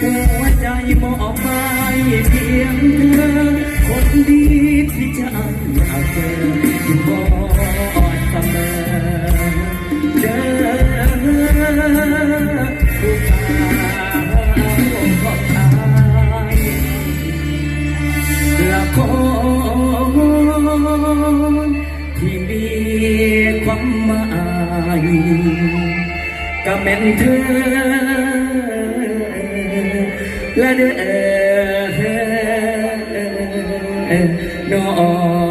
หัวใจมอบไปเพียงเธอคนดีที่จะอยากเจออยู่บ่เสมอเด้อผู้สาวของอายละคนที่มีความหมายก็แม่นเธอ นอน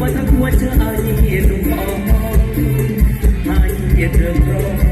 ว่าถ้าหัวใจลุงอ่อนให้เธอรอบครอง